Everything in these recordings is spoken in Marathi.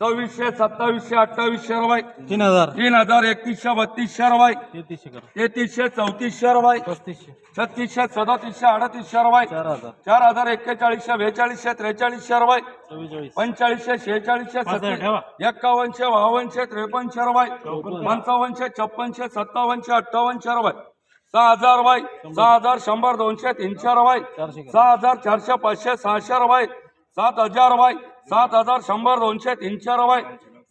सव्वीसशे सत्तावीसशे अठ्ठावीसशे रुपये. तीन हजार. तीन हजार एकतीसशे बत्तीसशे रुपये. तेहतीसशे करा. तेहतीसशे चौतीसशे रुपये. पस्तीसशे. छत्तीसशे सदतीसशे अडतीसशे रुपये. चार हजार. चार हजार एक्केचाळीसशे बेचाळीसशे त्रेचाळीसशे रुपये. चव्वेचाळीस पंचाळीसशे शेहेचाळीसशे पाच हजार ठेवा. सत्तीस एक्कावनशे बावनशे त्रेपन्नशे रुपये. पंचावनशे छप्पनशे सत्तावनशे अठ्ठावनशे रुपये. सहा हजार रुपये. सहा हजार शंभर दोनशे तीनशे रुपये. चारशे करा. सहा हजार चारशे पाचशे सहाशे रुपये. सात हजार रुपये. सात हजार शंभर दोनशे तीनशे रुपये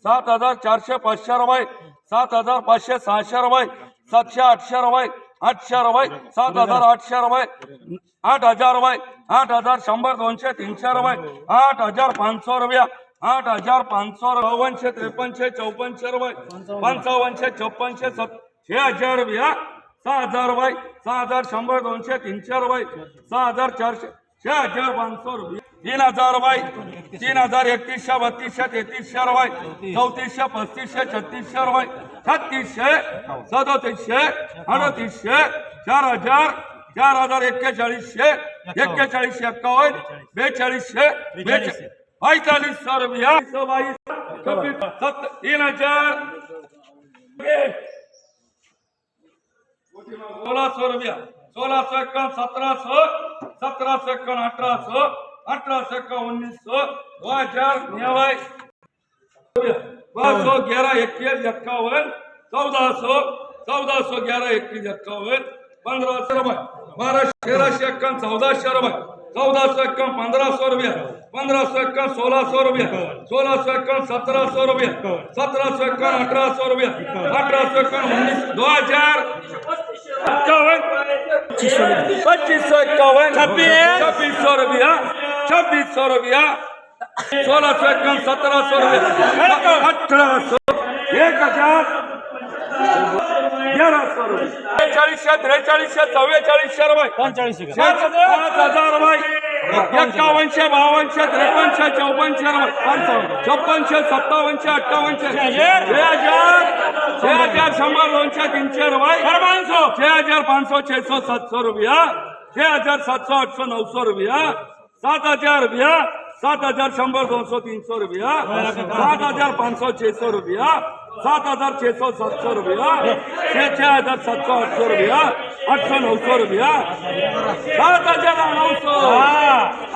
सात हजार चारशे पाचशे रुपये सात हजार पाचशे सहाशे रुपये सातशे आठशे रुपये आठशे रुपये सात हजार आठशे रुपये आठ हजार रुपये आठ हजार शंभर दोनशे तीनशे रुपये आठ हजार पाचशे रुपया आठ हजार पाचशे चौवनशे त्रेपन्नशे चौपन्नशे रुपये पंचावनशे छप्पनशे सत छे हजार रुपया सहा हजार रुपये सहा हजार शंभर दोनशे तीनशे रुपये सहा हजार चारशे छे हजार पाचशे रुपये तीन हजार रुपये तीन हजार एकतीसशे बत्तीसशे तेहतीसशे रुपये चौतीसशे पस्तीसशे छत्तीसशे रुपये छत्तीसशे सदतीसशे अडतीसशे चार हजार चार हजार एक्केचाळीसशे एक्केचाळीसशे एक्कावन्न बेचाळीसशे बेचाळीस. सत्त तीन हजार सोळा सौ रुपया सोलह सौ इक्यावन सत्रह सौ सत्रह सौ इक्यावन अठारह सौ अठारह सौ इक्यावन उन्नीस सौ दो हजार बारह सौ ग्यारह इक्कीस इक्यावन चौदह सौ चौदह सौ ग्यारह इक्कीस इक्यावन पंद्रह सौ रुपये। बारह तेरहशे इक्यावन चौदहशे रुपये चौदह सौ इक्यावन। पंद्रह सौ रुपया। पंद्रह सौ इक्यावन सोलह सौ रुपया सोलह सौ इक्यावन सत्रह सौ रुपया सत्रह सौ इक्यावन अठारह सौ रुपया अठारह सौ इक्यावन उन्नीस दो हजार इक्यावन पच्चीस सौ इक्यावन छब्बीस सौ रुपया। छब्बीस सौ रुपया सोलह सौ इक्यावन सत्रह सौ रुपया। अठारह सौ एक हजार ग्यारह सौ रुपये। चाळीसशे त्रेचाळीसशे चव्वेचाळीसशे रुपये। पंचेचाळीसशे करा पाच पाच हजार रुपये। एक्कावनशे बावनशे त्रेपन्नशे चौपन्नशे रुपये। छप्पनशे सत्तावनशे अठ्ठावनशे छे हजार छे हजार शंभर दोनशे तीनशे रुपये। छे हजार पाच सौ छे सौ सात सौ रुपया। छे हजार सात सौ आठ सौ नौ सौ रुपया। सात हजार रुपया सात हजार शंभर दोन सौ तीन सौ रुपया सात हजार पाच सौ छे सौ रुपया सात हजार छे सौ सात सौ रुपया छे छे हजार सात सौ आठ सौ रुपया आठ सौ नौ सौ रुपया सात हजार नौ सौ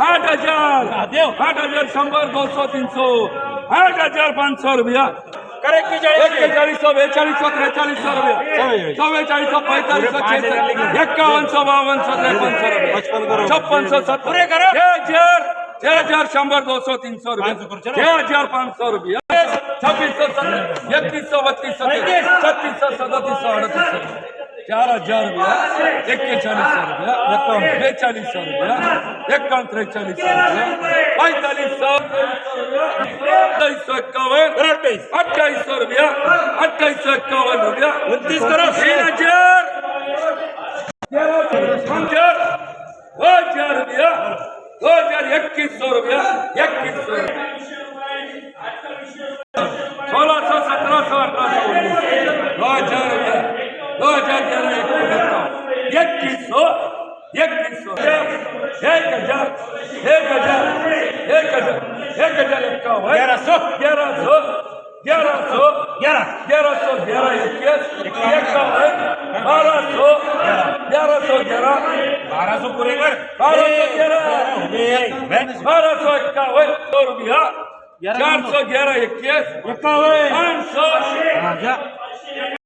आठ हजार आठ हजार शंभर दो सौ तीन सौ आठ हजार पाच सौ रुपया एक्केचाळीस बेचाळीस त्रेचाळीस चव्वेचाळीस पैंतालीस एक्कावन्न बावन्न त्रेपन्न छप्पन सत्तर. छह हजार शंभर दो सौ तीन सौ रुपया. छह हजार पाँच सौ रुपया छब्बीस सौ इकतीस सौ बत्तीस सौ छत्तीस सौ सदतीस सौ अड़तीस सौ चार हजार रुपया. एक्केचाळीस सौ रुपया. बेचाळीस सौ रुपया. एकावन्न त्रेचाळीस सौ रुपया. पैंतालीस सौ अट्ठाईस सौ इक्यावन अट्ठाईस सौ रुपया अट्ठाईस सौ इक्यावन रुपया उनतीस करो हजार रुपया दो हजार इक्कीस सौ रुपया इक्कीस सौ Geraso. Geraso. Geraso. Gera. Geraso. Gera. Yes. Yekavay. Baraso. Geraso. Gera. Baraso kureler. Baraso gera. Baraso yekavay. Doğru bir ha. 411 yes. Yekavay. 500.